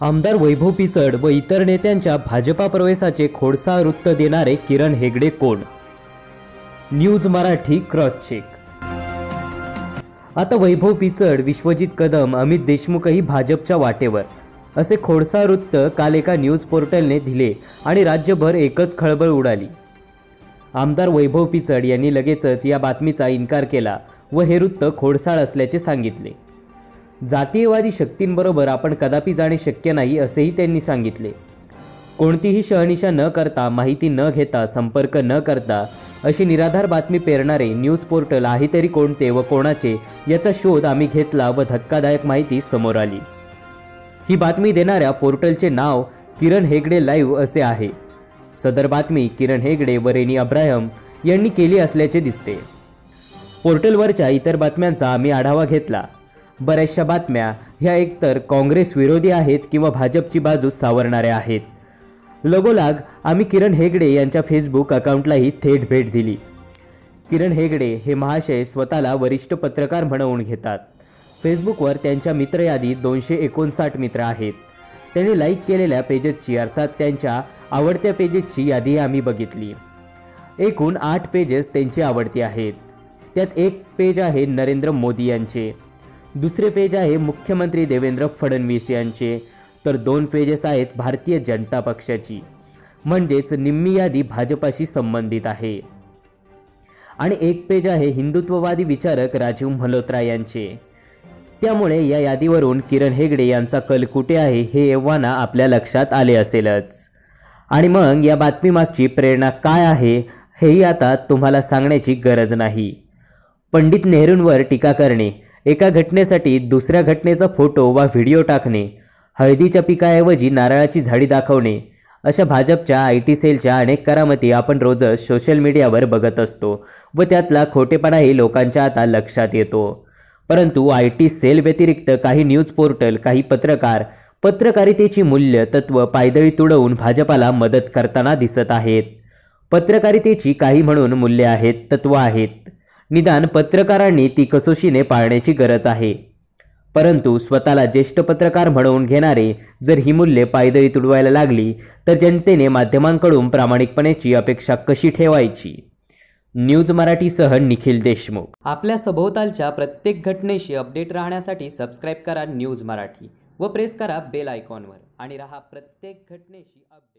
आमदार वैभव पिचड व इतर नेत्यांच्या भाजपा प्रवेशाचे खोडसा वृत्त देणारे किरण हेगडे कोण? News Marathi cross check. आता वैभव पिचड विश्वजित कदम अमित देशमुखही भाजपच्या वाटेवर. असे खोडसा वृत्त काल एका न्यूज पोर्टलने दिले आणि राज्यभर एकच खळबळ उडाली. आमदार वैभव पिचड यांनी लगेचच या बातमीचा इन्कार केला व हे वृत्त खोडसाळ असल्याचे सांगितले. जातीयवादी शक्तींबरोबर आपण कदापि जाणे शक्य नाही असेही त्यांनी सांगितले. कोणतीही शहनिशा न करता माहिती न घेता संपर्क न करता अशी निराधार बातमी पेरणारे न्यूज पोर्टल आहे तरी कोणते व कोणाचे याचा शोध आम्ही घेतला व धक्कादायक माहिती समोर आली. ही बातमी देणाऱ्या पोर्टलचे नाव किरण हेगडे लाईव्ह असे आहे. सदर बातमी किरण हेगडे व रेनी अब्राहम यांनी केली असल्याचे दिसते. पोर्टलवरच्या इतर बातम्यांचा आम्ही आढावा घेतला. बऱ्याचशा बातम्या ह्या एकतर काँग्रेस विरोधी आहेत किंवा भाजपची बाजू सावरणाऱ्या आहेत. लगोलाग आम्ही किरण हेगडे यांच्या फेसबुक अकाउंटलाही थेट भेट दिली. किरण हेगडे हे महाशय स्वतःला वरिष्ठ पत्रकार म्हणवून घेतात. फेसबुकवर त्यांच्या मित्रयादीत दोनशे एकोणसाठ मित्र आहेत. त्यांनी लाईक केलेल्या पेजेसची अर्थात त्यांच्या आवडत्या पेजेसची यादी आम्ही बघितली. एकूण आठ पेजेस त्यांची आवडती आहेत. त्यात एक पेज आहे नरेंद्र मोदी यांचे. दुसरे पेज आहे मुख्यमंत्री देवेंद्र फडणवीस यांचे. तर दोन पेजेस आहेत भारतीय जनता पक्षाची. म्हणजेच निम्मी यादी भाजपाशी संबंधित आहे. आणि एक पेज आहे हिंदुत्ववादी विचारक राजीव मल्होत्रा यांचे. त्यामुळे या यादीवरून किरण हेगडे यांचा कल कुठे आहे हे एव्हाना आपल्या लक्षात आले असेलच. आणि मग या बातमीमागची प्रेरणा काय आहे हेही आता तुम्हाला सांगण्याची गरज नाही. पंडित नेहरूंवर टीका करणे. एका घटनेसाठी दुसऱ्या घटनेचा फोटो वा व्हिडिओ टाकणे हळदीच्या पिकाऐवजी नारळाची झाडी दाखवणे अशा भाजपच्या आय टी सेलच्या अनेक करामती आपण रोजच सोशल मीडियावर बघत असतो व त्यातला खोटेपणाही लोकांच्या आता लक्षात येतो. परंतु आय टी सेल व्यतिरिक्त काही न्यूज पोर्टल काही पत्रकार पत्रकारितेची मूल्य तत्व पायदळी तुडवून भाजपाला मदत करताना दिसत आहेत. पत्रकारितेची काही म्हणून मूल्य आहेत तत्व आहेत. निदान पत्रकारांनी ती कसोशीने पाळण्याची गरज आहे. परंतु स्वतःला ज्येष्ठ पत्रकार म्हणवून घेणारे जर ही मूल्ये पायदळी तुडवायला लागली तर जनतेने माध्यमांकडून प्रामाणिकपणेची अपेक्षा कशी ठेवायची? न्यूज मराठीसह निखिल देशमुख. आपल्या सभोवतालच्या प्रत्येक घटनेशी अपडेट राहण्यासाठी सबस्क्राईब करा न्यूज मराठी व प्रेस करा बेल आयकॉनवर आणि रहा प्रत्येक घटनेशी अपडेट.